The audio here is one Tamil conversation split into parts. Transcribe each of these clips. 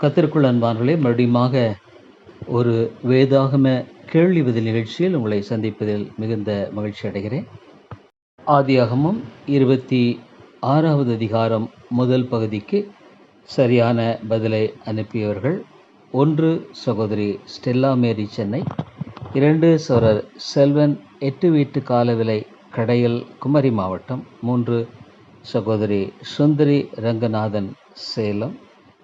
கத்திற்குள் அன்பார்களே மறுபடியுமாக ஒரு வேதாகம கேள்வி பதில் நிகழ்ச்சியில் உங்களை சந்திப்பதில் மிகுந்த மகிழ்ச்சி அடைகிறேன். ஆதியாகமும் இருபத்தி ஆறாவது அதிகாரம் முதல் பகுதிக்கு சரியான பதிலை அனுப்பியவர்கள் ஒன்று சகோதரி ஸ்டெல்லா மேரி சென்னை இரண்டு சோரர் செல்வன் எட்டு வீட்டு காலவிலை கடையல் குமரி மாவட்டம் மூன்று சகோதரி சுந்தரி ரங்கநாதன் சேலம்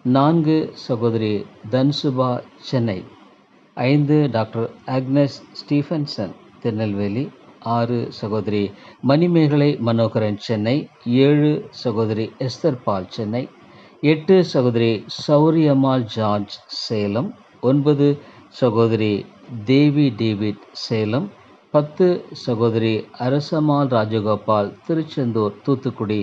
நான்கு சகோதரி தன்சுபா சென்னை ஐந்து டாக்டர் அக்னஸ் ஸ்டீஃபன்சன் திருநெல்வேலி ஆறு சகோதரி மணிமேகலை மனோகரன் சென்னை ஏழு சகோதரி எஸ்தர் பால் சென்னை எட்டு சகோதரி சௌரியம்மாள் ஜார்ஜ் சேலம் ஒன்பது சகோதரி தேவி டேவிட் சேலம் பத்து சகோதரி அரசம்மாள் ராஜகோபால் திருச்செந்தூர் தூத்துக்குடி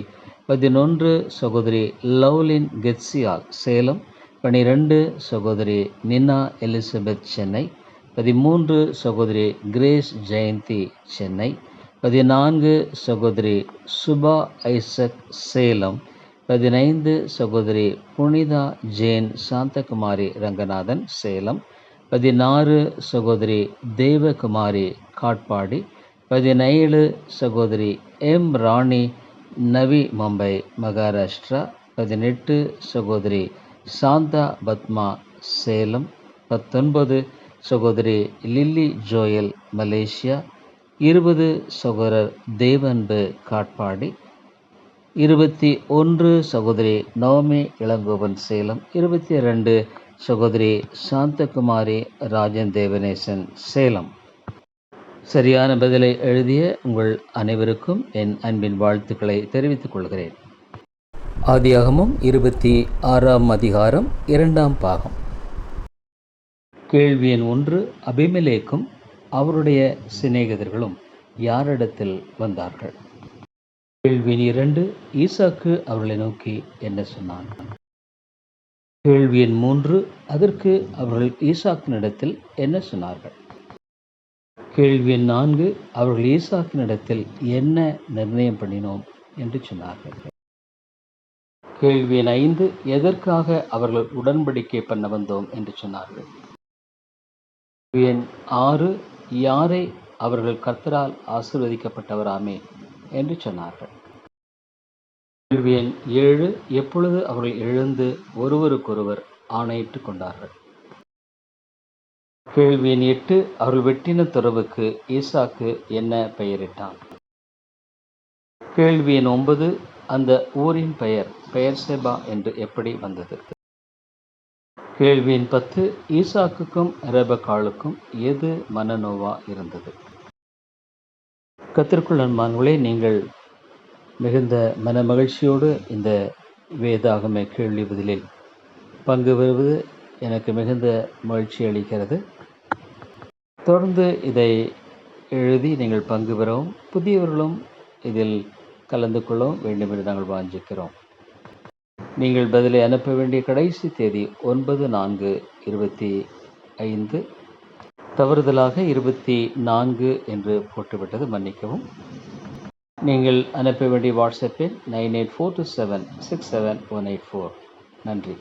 பதினொன்று சகோதரி லவ்லின் கெட்சியால் சேலம் பனிரெண்டு சகோதரி நினா எலிசபெத் சென்னை பதிமூன்று சகோதரி கிரேஸ் ஜெயந்தி சென்னை பதினான்கு சகோதரி சுபா ஐசக் சேலம் பதினைந்து சகோதரி புனிதா ஜேன் சாந்தகுமாரி ரங்கநாதன் சேலம் பதினாறு சகோதரி தேவகுமாரி காட்பாடி பதினேழு சகோதரி எம் ராணி நவி மும்பை மகாராஷ்டிரா. பதினெட்டு சகோதரி சாந்தா பத்மா சேலம். பத்தொன்பது சகோதரி லில்லி ஜோயல் மலேசியா. இருபது சகோதரர் தேவன்பு காட்பாடி. இருபத்தி ஒன்று சகோதரி நவமி இளங்கோவன் சேலம். இருபத்தி ரெண்டு சகோதரி சாந்தகுமாரி ராஜன் தேவநேசன் சேலம். சரியான பதிலை எழுதிய உங்கள் அனைவருக்கும் என் அன்பின் வாழ்த்துக்களை தெரிவித்துக் கொள்கிறேன். ஆதியாகமும் இருபத்தி ஆறாம் அதிகாரம் இரண்டாம் பாகம். கேள்வி எண் ஒன்று அபிமலேக்கும் அவருடைய சிநேகிதர்களும் யாரிடத்தில் வந்தார்கள்? கேள்வி எண் இரண்டு ஈசாக்கு அவர்களை நோக்கி என்ன சொன்னான்? கேள்வி எண் மூன்று அதற்கு அவர்கள் ஈசாக்கினிடத்தில் என்ன சொன்னார்கள்? கேள்வி நான்கு அவர்கள் ஈசாக்கினிடத்தில் என்ன நிர்ணயம் பண்ணினோம் என்று சொன்னார்கள். கேள்வி எண் ஐந்து எதற்காக அவர்கள் உடன்படிக்கை பண்ண வந்தோம் என்று சொன்னார்கள். எண் ஆறு யாரை அவர்கள் கர்த்தரால் ஆசிர்வதிக்கப்பட்டவராமே என்று சொன்னார்கள். கேள்வி எண் ஏழு எப்பொழுது அவர்கள் எழுந்து ஒருவருக்கொருவர் ஆணையிட்டுக் கொண்டார்கள். கேள்வி எண் எட்டு அவர் வெட்டின துறவுக்கு ஈசாக்கு என்ன பெயரிட்டான்? கேள்வி எண் ஒன்பது அந்த ஊரின் பெயர் பெயர் செபா என்று எப்படி வந்தது? கேள்வி எண் பத்து ஈசாக்குக்கும் ரெபகாலுக்கும் எது மனநோவா இருந்தது? கத்திற்குள் நண்பான்களே நீங்கள் மிகுந்த மன மகிழ்ச்சியோடு இந்த வேதாகம கேள்வி பதிலில் பங்கு பெறுவது எனக்கு மிகுந்த மகிழ்ச்சி அளிக்கிறது. தொடர்ந்து இதை எழுதி நீங்கள் பங்கு பெறவும் புதியவர்களும் இதில் கலந்து கொள்ளவும் வேண்டும் என்று நாங்கள் வாஞ்சிக்கிறோம். நீங்கள் பதிலை அனுப்ப வேண்டிய கடைசி தேதி ஒன்பது நான்கு இருபத்தி ஐந்து. தவறுதலாக இருபத்தி நான்கு என்று போட்டுவிட்டது மன்னிக்கவும். நீங்கள் அனுப்ப வேண்டிய வாட்ஸ்அப்பில் nine eight four two seven six seven one eight four. நன்றி.